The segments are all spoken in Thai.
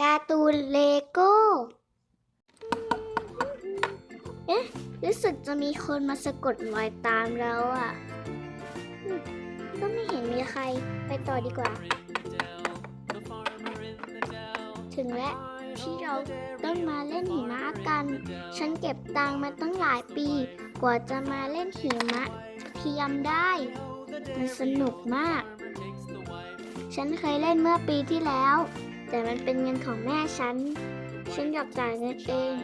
การ์ตูนเลโก้เอ๊ะรู้สึกจะมีคนมาสะกดรอยตามเราอะ ก็ไม่เห็นมีใครไปต่อดีกว่า ถึงและที่เราต้องมาเล่นหิมะกัน ฉันเก็บตังมาตั้งหลายปี กว่าจะมาเล่นหิมะเทียมได้ มันสนุกมาก ฉันเคยเล่นเมื่อปีที่แล้ว แต่มันเป็นเงินของแม่ฉัน ฉันอยากจ่ายเงินเอง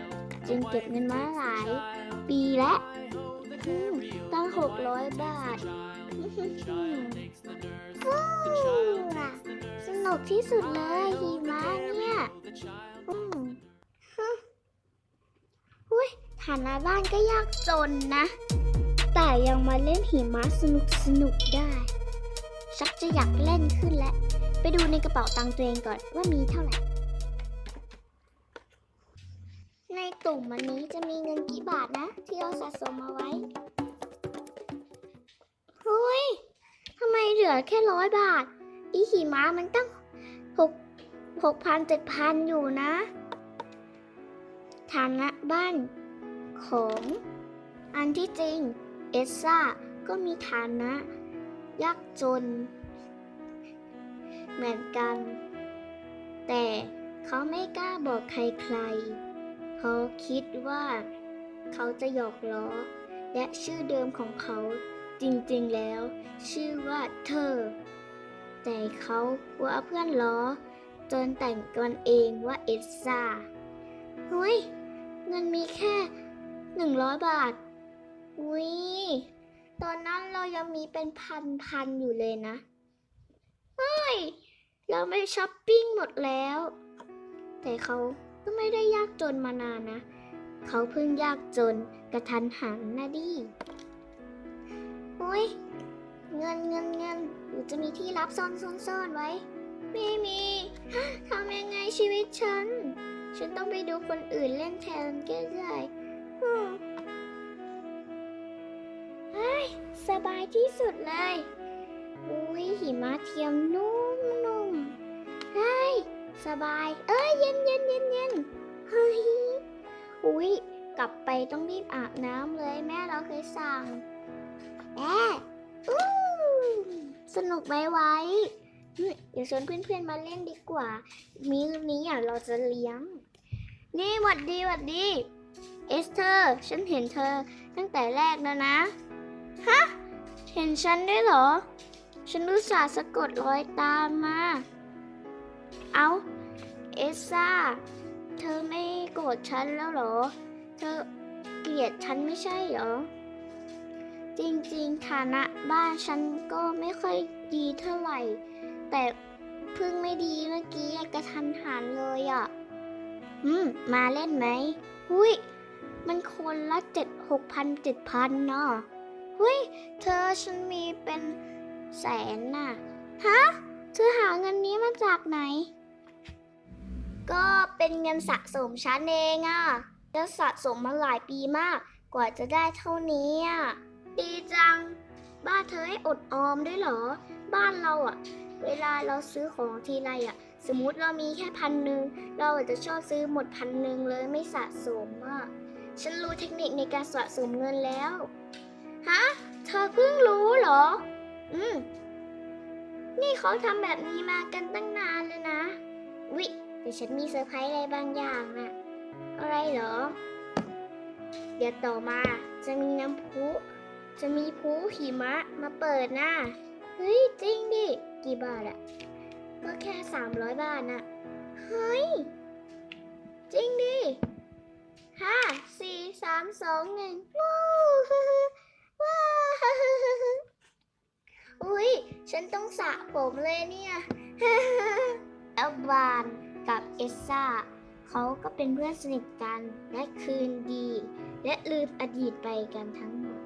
จึงเก็บเงินมาหลาย ปีแล้วตั้งหกร้อยบาทฟูน่ะสนุกที่สุดเลยหิมะเนี่ยอืมฮึอุ้ยฐานะบ้านก็ยากจนนะ แต่ยังมาเล่นหิมะสนุกสนุกได้ ชักจะอยากเล่นขึ้นแล้ว ไปดูในกระเป๋าตังค์ตัวเองก่อนว่ามีเท่าไหร่ ในตุ่มวันนี้จะมีเงินกี่บาทนะ ที่เราสะสมมาไว้เฮ้ยทำไมเหลือแค่ร้อยบาท อีหิมะมันตั้งหกหกพันเจ็ดพันอยู่นะฐานะบ้านของอันที่จริงเอสซ่าก็มีฐานะยากจน เหมือนกัน แต่เขาไม่กล้าบอกใครๆเขาคิดว่าเขาจะหยอกล้อ และชื่อเดิมของเขาจริงๆแล้ว ชื่อว่าเธอ แต่เขากลัวเพื่อนล้อ จนแต่งกันเองว่าเอสซาเฮ้ยเงินมีแค่หนึ่งร้อยบาท อุ้ย ตอนนั้นเรายังมีเป็นพันๆอยู่เลยนะ เฮ้ย เราไม่ช้อปปิ้งหมดแล้ว แต่เขาก็ไม่ได้ยากจนมานานนะ เขาเพิ่งยากจนกระทันหันนะดิโอ้ยเงินเงินเงินหรือจะมีที่รับซ่อนซ่อนซ่อนไว้ ไม่มีทำยังไงชีวิตฉัน ฉันต้องไปดูคนอื่นเล่นแทนก็ได้เฮ้ยสบายที่สุดเลย อุ้ยหิมะเทียมนุ่มนุ่มเฮ้ย สบาย เอ้ยเย็นเย็นเย็นเย็นเฮ้ยอุ้ยกลับไปต้องรีบอาบน้ำเลยแม่เราเคยสั่งแม่อู้สนุกไหมไว้เดี๋ยวชวนเพื่อนๆมาเล่นดีกว่า มีนี้อะเราจะเลี้ยง นี่หวัดดีหวัดดี เอสเธอร์ ฉันเห็นเธอตั้งแต่แรกแล้วนะ ฮะ เห็นฉันด้วยเหรอ ฉันรู้สาสะกดรอยตามมา เอาเอสซ่า เธอไม่โกรธฉันแล้วเหรอ เธอเกลียดฉันไม่ใช่เหรอ จริงๆ ฐานะบ้านฉันก็ไม่ค่อยดีเท่าไหร่ แต่เพิ่งไม่ดีเมื่อกี้กระทันหันเลยอะ อืม มาเล่นไหม หุยมันคนละเจ็ดหกพันเจ็ดพันเนาะหุยเธอฉันมีเป็นแสนน่ะ ฮะ เธอหาเงินนี้มาจากไหน ก็เป็นเงินสะสมฉันเองอะ่ะแล้วสะสมมาหลายปีมาก กว่าจะได้เท่านี้อะ่ะดีจัง บ้านเธอให้อดออมด้วยเหรอ บ้านเราอะ่ะ เวลาเราซื้อของทีไรอะ่ะ สมมติเรามีแค่พันหนึ่งเราอาจจะชอบซื้อหมดพันหนึ่งเลยไม่สะสมอะฉันรู้เทคนิคในการสะสมเงินแล้วฮะเธอเพิ่งรู้เหรอ อืมนี่เขาทำแบบนี้มากันตั้งนานเลยนะ วิ แต่ฉันมีเซอร์ไพรส์อะไรบางอย่างน่ะ อะไรเหรอ เดี๋ยวต่อมาจะมีน้ำพุ จะมีพุหิมะมาเปิดนะเฮ้ย จริงดิ กี่บาทอะก็แค่ 300 บาทน่ะ เฮ้ย จริงดิห้าสี่สามสองหนึ่งว้าวว้าวอุ้ยฉันต้องสระผมเลยเนี่ยแอลบาน กับเอสซ่าเขาก็เป็นเพื่อนสนิทกันและคืนดี และลืมอดีตไปกันทั้งหมด